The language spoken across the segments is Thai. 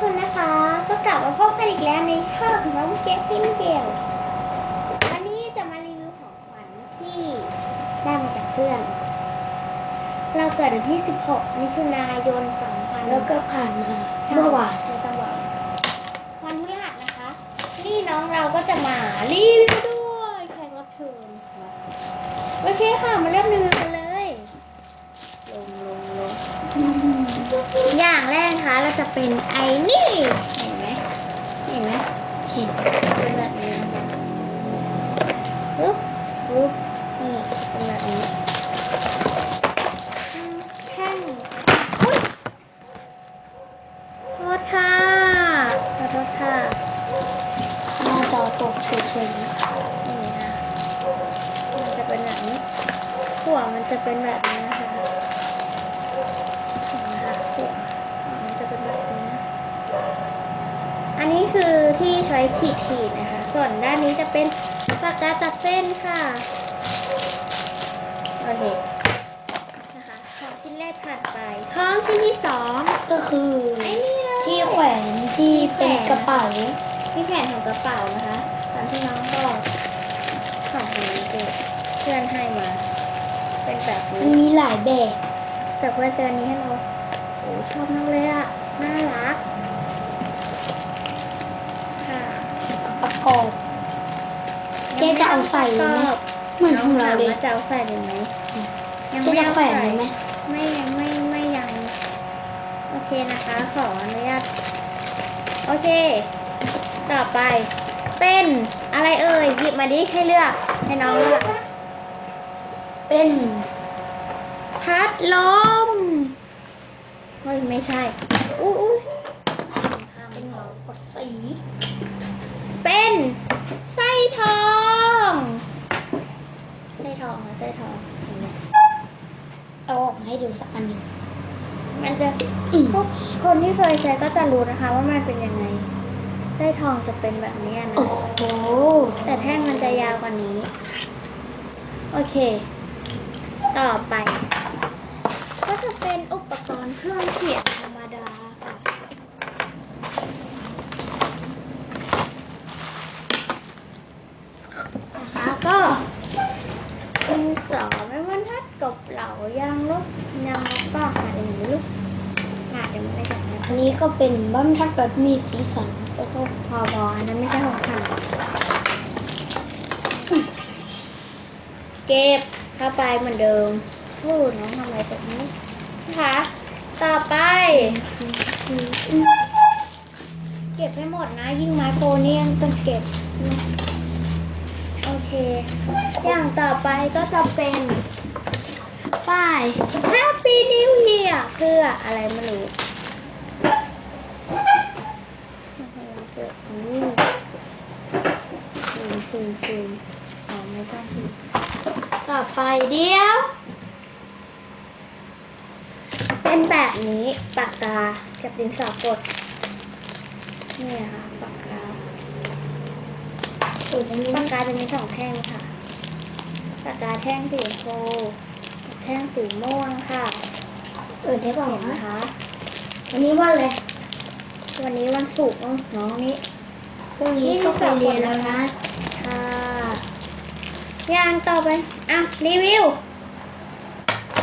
คนนะคะ ก็กลับมาพบกันอีกแล้วในช่องน้องเกตทิ้งเจลวันนี้จะมารีวิวของขวัญที่ได้มาจากเพื่อน เราเกิดวันที่ 16 มิถุนายน 2000แล้วก็ผ่านมาเมื่อวานในจังหวัดวันพฤหัสนะคะ นี่น้องเราก็จะมารีวิวด้วยแขกรับเชิญค่ะโอเคค่ะมาเริ่มรีวิวกันเลย ลงลงลง อย่างแรกนะคะเราจะเป็นไอ้นี่เห็นไหมเห็นไหมเห็นเป็นแบบนี้ปึ๊บปึ๊บนี่เป็นแบบนี้อืมแท่งอุ้ยโทษค่ะขอโทษค่ะหน้าจอตกเฉยๆนะนี่นะมันจะเป็นแบบนี้หัวมันจะเป็นแบบนี้นะคะเห็นไหมคะหัวหัวมันจะเป็นแบบนี้นะ อันนี้คือ ที่ใช้ขีดขีดๆนะคะ ส่วนด้านนี้จะเป็นปากกาตัดเส้นค่ะ โอเค นะคะของชิ้นแรกผ่านไปของชิ้นที่สองก็คือไอ้นี่เลยที่แขวนที่เป็นกระเป๋าที่แผ่นของกระเป๋านะคะตอนที่น้องบอกของคนนี้เกิดเพื่อนให้มา เป็นแบบมันนี้มีหลายแบบแต่เพื่อนเจออันนี้ให้เราโอ้ชอบมากเลยอะน่ารัก ค่ะ ประกอบเจ๊จะเอาใส่เลยไหมเหมือนของเราเลยน้ถมว่จะเอาใส่เลยไหมยังจะไม่จะเอาแขวใส่นเลยไหมไม่ยังไม่ไม่ยังโอเคนะคะ ขออนุญาตโอเค ต่อไป เป็นอะไรเอ่ยหยิบมาดิให้เลือกให้น้องเลือกเป็นพัดลมเฮ้ยไม่ใช่อู้อู้เป็นเงากดสี เป็นไส้ทอง ไส้ทองค่ะไส้ทองเห็นไหม เอา ออกมาให้ดูสักอันหนึ่งมันจะอืมพวกคนที่เคยใช้ก็จะรู้นะคะว่ามันเป็นยังไงไส้ทองจะเป็นแบบนี้นะ โอ้โห แต่แท่งมันจะยาวกว่านี้ โอเค ต่อไป ก็จะเป็นอุปกรณ์เครื่องเขียนธรรมดาค่ะ นะคะก็ดินสอไม่บรรทัด กบเหล่าย่างลบยางลบก็หาเองไม่รู้หาเองไม่ได้กันนะอันนี้ก็เป็นบัมทัดแบบมีสีสันโอ้โหพอพอนั้นไม่ใช่ของขันเก็บเข้าไปเหมือนเดิมพูดน้องทำอะไรแบบนี้นะคะต่อไป เก็บให้หมดนะ ยิ่งไม้โปรเนี่ยยังต้องเก็บโอเค อย่างต่อไปก็จะเป็น ป้าย Happy New Year เพื่ออะไรไม่รู้เจออืมซูมซูมซูมอ๋อไม่ต้องซูมต่อไปเดียว เป็นแบบนี้ปากกากับดินสอกดนี่นะคะปากกาปากกาจะมีสองแท่งค่ะปากกาแท่งสีชมพูกับ แท่งสีม่วงค่ะ เออได้เปล่าเห็นไหมคะคะอันนี้ว่าเลย วันนี้วันศุกร์น้องนี่พรุ่งนี้ก็ไปเรียนแล้วนะ ค่ะอย่างต่อไป อะ รีวิว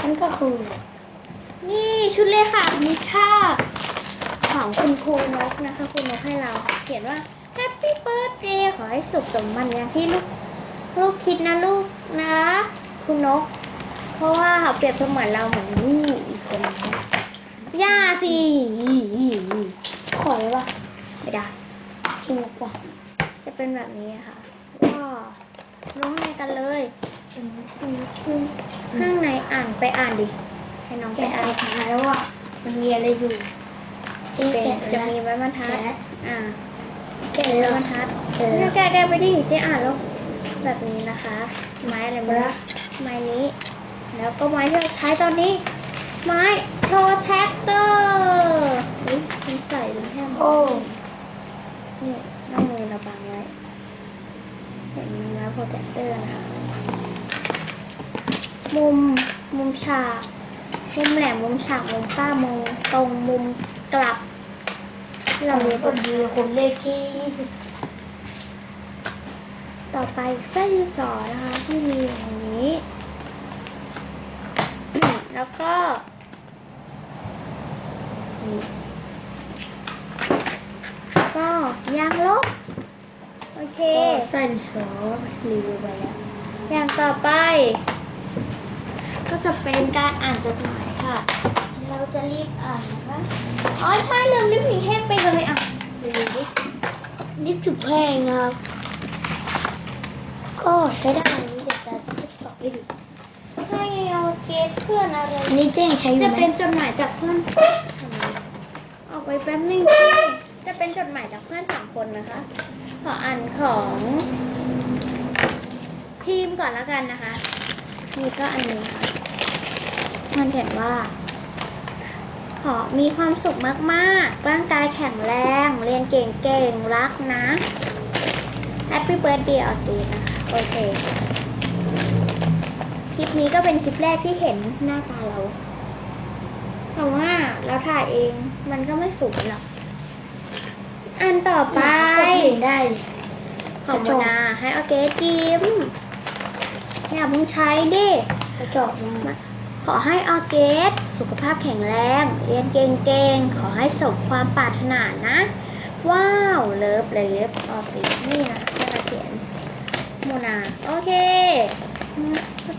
นั่นก็คือ นี่ชุดเลขามิค่าของคุณครูนกนะคะคุณนกให้เรา เขียนว่า Happy Birthday ขอให้สุขสมบัติอย่างที่ลูกลูกคิดนะลูกนะ คุณนกเพ ราะว่าเขาเปรียบเสมือนเราเหมือนลูกอีกคนนึงย่าสิขอเลยว่าไม่ได้จริงกว่าจะเป็นแบบนี้ค่ะก็ลงในกันเลยข้างในอ่านไปอ่านดิให้น้องไปอ่านนหาแล้วว่ามันมีอะไรอยู่เป็นจะมีไว้บรรทัดแกะอ่าแกะไว้บรรทัดแกะเนี่ยแกะแกไปดิเจ๊อ่านแล้วแบบนี้นะคะ ไม้อะไรมางไม้นี้ แล้วก็ไม้ที่เราใช้ตอนนี้ ไม้ protector อุ้ยมันใส่เป็นแท่งโอ้นี่น้องมือเราบังไว้เห็นไหมโปรเจคเตอร์นะคะมุมมุมฉากมุมแหลมมุมฉากมุมป้ามุมตรงมุมกลับเราเรียนคนดีคนเลขที่ยี่สิบต่อไปเส้นดินสอนะคะที่มีอย่างนี้ แล้วก็นี่ก็ยางลบ โอเคก็เส้นสอรีวิวไปแล้ว อย่างต่อไป ก็จะเป็นการอ่านจดหมายค่ะ เราจะรีบอ่านนะคะอ๋อใช่ลืมลิปสีแห้งไปเลยอะดูดิลิปจุกแพงนะครับก็ใช้ได้นี้เดี๋ยวจะทดสอบให้ดูให้เอา เกตเพื่อนอะไร อันนี้เจ๊ยังใช้อยู่จะไหมเป็นจดหมายจากเพื่อนเอาไปแป๊บนึงจะเป็นจดหมายจากเพื่อนสามคนนะคะ ขออ่านของทีมก่อนแล้วกันนะคะ นี่ก็อันนี้ค่ะ มันเขียนว่า ขอมีความสุขมากๆ ร่างกายแข็งแรง เรียนเก่งๆ รักนะ Happy Birthday ออตีนะคะ โอเค คลิปนี้ก็เป็นคลิปแรกที่เห็นหน้าตาเรา แต่ว่าเราถ่ายเองมันก็ไม่สวยหรอก อันต่อไปกดเห็นได้เลยของโมนาให้โอเคจิ้มอย่าเพิ่งใช้ดิกระจอกมากขอให้ออร์เกสสุขภาพแข็งแรง เรียนเก่งๆ ขอให้สมความปรารถนานะ ว้าว เลิฟเลิฟออร์เกสนี่นะที่เราเขียนโมนา โอเค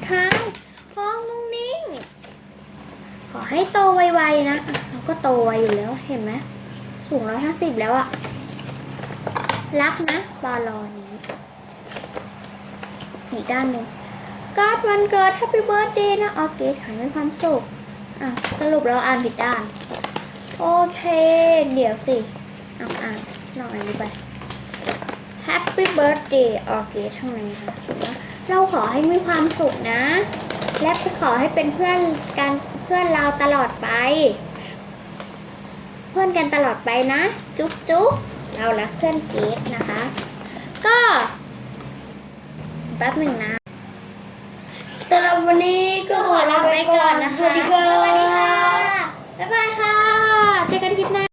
อืมสุดท้ายห้องนุ่งนิ่ง ขอให้โตไวๆนะเราก็โตไวอยู่แล้วเห็นไหมสูงร้อยห้าสิบแล้วอะรักนะบอลอนี้ อีกด้านหนึ่งการ์ดวันเกิด Happy Birthday นะออเกสขอให้มีความสุขอะสรุปเราอ่านผิดด้าน โอเค เดี๋ยวสิเอาอ่านลองอ่านนี้ไป Happy Birthday ออเกสข้างในค่ะ เราขอให้มีความสุขนะ และขอให้เป็นเพื่อนกันเพื่อนเราตลอดไป เพื่อนกันตลอดไปนะ จุ๊บจุ๊บเรารักเพื่อนเกสนะคะ ก็แป๊บหนึ่งนะสำหรับวันนี้ก็ก็ขขออลาลาไปไปก่ก่ออนนนะนะคะคะสวัสดีค่ะสวัสดีค่ะบ๊ายบายค่ะเจอกันคลิปหน้า